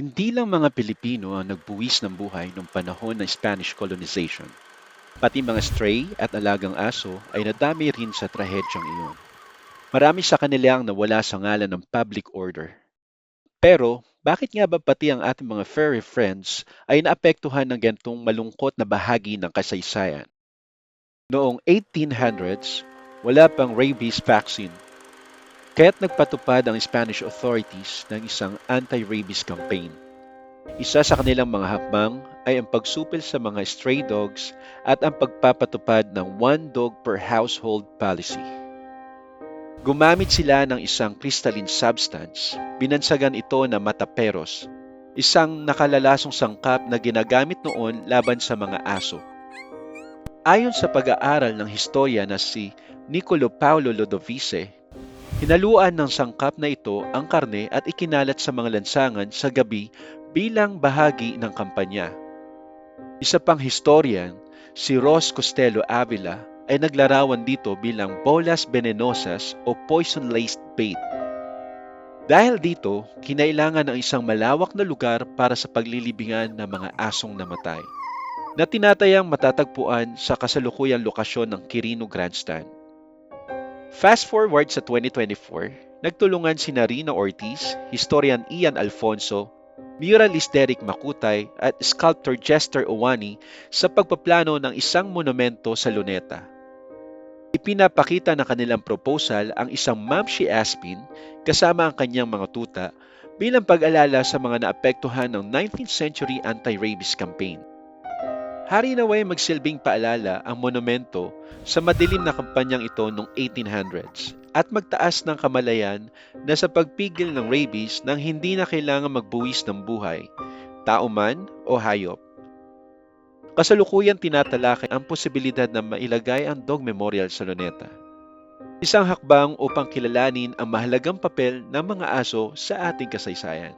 Hindi lang mga Pilipino ang nagbuwis ng buhay noong panahon ng Spanish colonization. Pati mga stray at alagang aso ay nadami rin sa trahedyang iyon. Marami sa kanila ang nawala sa ngalan ng public order. Pero, bakit nga ba pati ang ating mga furry friends ay naapektuhan ng gantong malungkot na bahagi ng kasaysayan? Noong 1800s, wala pang rabies vaccine Kaya't nagpatupad ang Spanish authorities ng isang anti-rabies campaign. Isa sa kanilang mga hakbang ay ang pagsupil sa mga stray dogs at ang pagpapatupad ng one dog per household policy. Gumamit sila ng isang crystalline substance, binansagan ito na mataperos, isang nakalalasong sangkap na ginagamit noon laban sa mga aso. Ayon sa pag-aaral ng historia na si Nicolo Paulo Lodovice, Hinaluan ng sangkap na ito ang karne at ikinalat sa mga lansangan sa gabi bilang bahagi ng kampanya. Isa pang historian, si Ros Costello Avila, ay naglarawan dito bilang bolas venenosas o poison-laced bait. Dahil dito, kinailangan ng isang malawak na lugar para sa paglilibingan ng mga asong namatay, na tinatayang matatagpuan sa kasalukuyang lokasyon ng Quirino Grandstand. Fast forward sa 2024, nagtulungan si Narina Ortiz, historian Ian Alfonso, muralist Derek Makutay at sculptor Jester Owani sa pagpaplano ng isang monumento sa Luneta. Ipinapakita ng kanilang proposal ang isang Mamshi Aspin kasama ang kanyang mga tuta bilang pag-alala sa mga naapektuhan ng 19th century anti-rabies campaign. Hari naway magsilbing paalala ang monumento sa madilim na kampanyang ito noong 1800s at magtaas ng kamalayan na sa pagpigil ng rabies nang hindi na kailangan magbuwis ng buhay, tao man o hayop. Kasalukuyan tinatalakay ang posibilidad na mailagay ang dog memorial sa Luneta. Isang hakbang upang kilalanin ang mahalagang papel ng mga aso sa ating kasaysayan.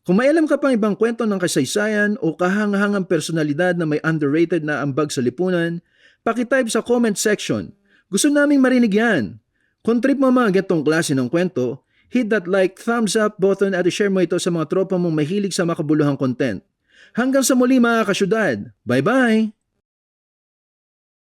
Kung may alam ka pang ibang kwento ng kasaysayan o kahangahangang personalidad na may underrated na ambag sa lipunan, pakitype sa comment section. Gusto naming marinig yan. Kung trip mo mga gantong klase ng kwento, hit that like, thumbs up button at share mo ito sa mga tropa mong mahilig sa makabuluhang content. Hanggang sa muli mga kasyudad. Bye-bye!